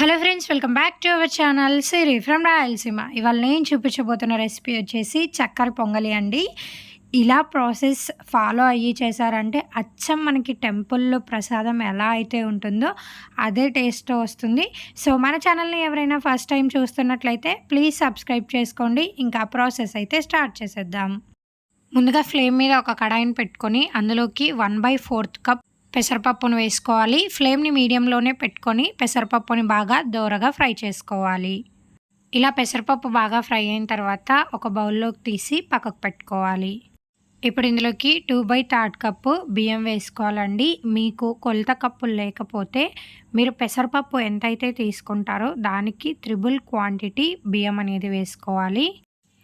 Hello friends welcome back to our channel Siri from Rayalaseema ఇవాళ నేను చూపించబోతున్న recipe వచ్చేసి చక్కెర పొంగలి అండి. ఇలా ప్రాసెస్ ఫాలో అయ్యి చేశారంటే అచ్చం మనకి టెంపుల్లో ప్రసాదం ఎలా అయితే ఉంటుందో అదే టేస్ట్ వస్తుంది. సో మన ఛానల్ని ఎవరైనా ఫస్ట్ టైం చూస్తున్నట్లయితే ప్లీజ్ సబ్స్క్రైబ్ చేసుకోండి. ఇంకా ప్రాసెస్ అయితే స్టార్ట్ చేసేద్దాం. ముందుగా ఫ్లేమ్ మీద ఒక కడాయిని పెట్టుకొని అందులోకి వన్ బై ఫోర్త్ కప్ పెసరపప్పును వేసుకోవాలి. ఫ్లేమ్ని మీడియంలోనే పెట్టుకొని పెసరపప్పుని బాగా దోరగా ఫ్రై చేసుకోవాలి. ఇలా పెసరపప్పు బాగా ఫ్రై అయిన తర్వాత ఒక బౌల్లోకి తీసి పక్కకు పెట్టుకోవాలి. ఇప్పుడు ఇందులోకి టూ బై థర్డ్ కప్పు బియ్యం వేసుకోవాలండి. మీకు కొలత కప్పులు లేకపోతే మీరు పెసరపప్పు ఎంతైతే తీసుకుంటారో దానికి త్రిబుల్ క్వాంటిటీ బియ్యం అనేది వేసుకోవాలి.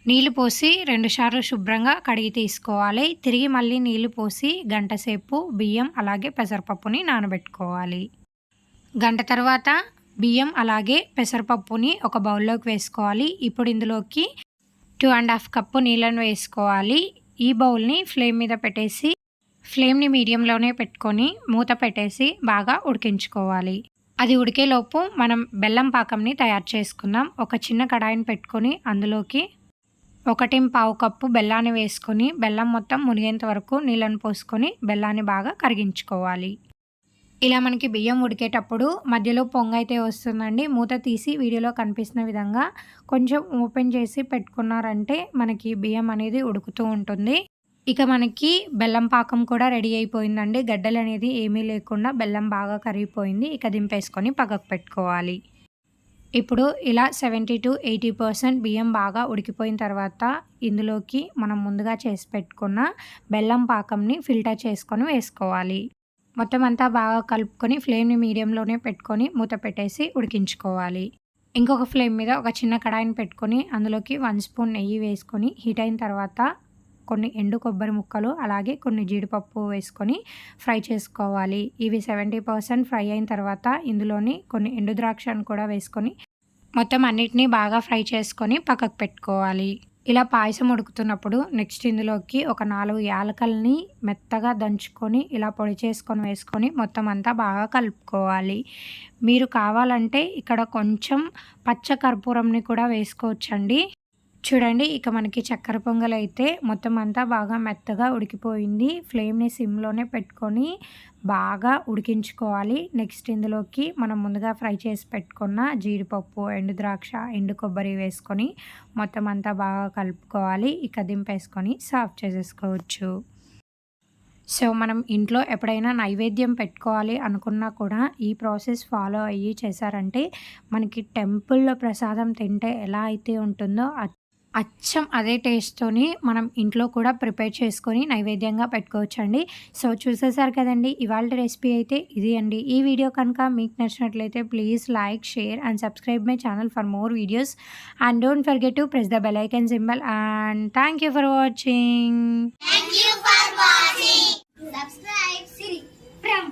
నీళ్ళు పోసి రెండుసార్లు శుభ్రంగా కడిగి తీసుకోవాలి. తిరిగి మళ్ళీ నీళ్ళు పోసి గంట సేపు బియ్యం అలాగే పెసరపప్పుని నానబెట్టుకోవాలి. గంట తర్వాత బియ్యం అలాగే పెసరపప్పుని ఒక బౌల్లోకి వేసుకోవాలి. ఇప్పుడు ఇందులోకి టూ అండ్ హాఫ్ కప్పు నీళ్ళను వేసుకోవాలి. ఈ బౌల్ని ఫ్లేమ్ మీద పెట్టేసి ఫ్లేమ్ని మీడియంలోనే పెట్టుకొని మూత పెట్టేసి బాగా ఉడికించుకోవాలి. అది ఉడికేలోపు మనం బెల్లం పాకంని తయారు చేసుకుందాం. ఒక చిన్న కడాయిని పెట్టుకొని అందులోకి ఒకటి పావు కప్పు బెల్లాన్ని వేసుకొని బెల్లం మొత్తం మునిగేంత వరకు నీళ్ళను పోసుకొని బెల్లాన్ని బాగా కరిగించుకోవాలి. ఇలా మనకి బియ్యం ఉడికేటప్పుడు మధ్యలో పొంగ అయితే వస్తుందండి. మూత తీసి వీడియోలో కనిపిస్తున్న విధంగా కొంచెం ఓపెన్ చేసి పెట్టుకున్నారంటే మనకి బియ్యం అనేది ఉడుకుతూ ఉంటుంది. ఇక మనకి బెల్లం పాకం కూడా రెడీ అయిపోయిందండి. గడ్డలు అనేది ఏమీ లేకుండా బెల్లం బాగా కరిగిపోయింది. ఇక దింపేసుకొని పక్కకు పెట్టుకోవాలి. ఇప్పుడు ఇలా సెవెంటీ టు ఎయిటీ పర్సెంట్ బియ్యం బాగా ఉడికిపోయిన తర్వాత ఇందులోకి మనం ముందుగా చేసి పెట్టుకున్న బెల్లం పాకంని ఫిల్టర్ చేసుకొని వేసుకోవాలి. మొత్తం అంతా బాగా కలుపుకొని ఫ్లేమ్ని మీడియంలోనే పెట్టుకొని మూత పెట్టేసి ఉడికించుకోవాలి. ఇంకొక ఫ్లేమ్ మీద ఒక చిన్న కడాయిని పెట్టుకొని అందులోకి వన్ స్పూన్ నెయ్యి వేసుకొని హీట్ అయిన తర్వాత కొన్ని ఎండు కొబ్బరి ముక్కలు అలాగే కొన్ని జీడిపప్పు వేసుకొని ఫ్రై చేసుకోవాలి. ఇవి సెవెంటీ పర్సెంట్ ఫ్రై అయిన తర్వాత ఇందులోని కొన్ని ఎండు ద్రాక్షను కూడా వేసుకొని మొత్తం అన్నిటినీ బాగా ఫ్రై చేసుకొని పక్కకు పెట్టుకోవాలి. ఇలా పాయసం ఉడుకుతున్నప్పుడు నెక్స్ట్ ఇందులోకి ఒక నాలుగు యాలకల్ని మెత్తగా దంచుకొని ఇలా పొడి చేసుకొని వేసుకొని మొత్తం అంతా బాగా కలుపుకోవాలి. మీరు కావాలంటే ఇక్కడ కొంచెం పచ్చ కర్పూరంని కూడా వేసుకోవచ్చండి. చూడండి ఇక మనకి చక్కెర పొంగల్ అయితే మొత్తం అంతా బాగా మెత్తగా ఉడికిపోయింది. ఫ్లేమ్ని సిమ్లోనే పెట్టుకొని బాగా ఉడికించుకోవాలి. నెక్స్ట్ ఇందులోకి మనం ముందుగా ఫ్రై చేసి పెట్టుకున్న జీడిపప్పు ఎండు ద్రాక్ష ఎండు కొబ్బరి వేసుకొని మొత్తం అంతా బాగా కలుపుకోవాలి. ఇక దింపేసుకొని సర్వ్ చేసేసుకోవచ్చు. సో మనం ఇంట్లో ఎప్పుడైనా నైవేద్యం పెట్టుకోవాలి అనుకున్నా కూడా ఈ ప్రాసెస్ ఫాలో అయ్యి చేశారంటే మనకి టెంపుల్లో ప్రసాదం తింటే ఎలా అయితే ఉంటుందో అచ్చం అదే టేస్ట్తోని మనం ఇంట్లో కూడా ప్రిపేర్ చేసుకొని నైవేద్యంగా పెట్టుకోవచ్చండి. సో చూసేసారు కదండి ఇవాళ రెసిపీ అయితే ఇది అండి. ఈ వీడియో కనుక మీకు నచ్చినట్లయితే please like share and subscribe my channel for more videos. And don't forget to press the bell icon symbol and thank you for watching. Subscribe Siri from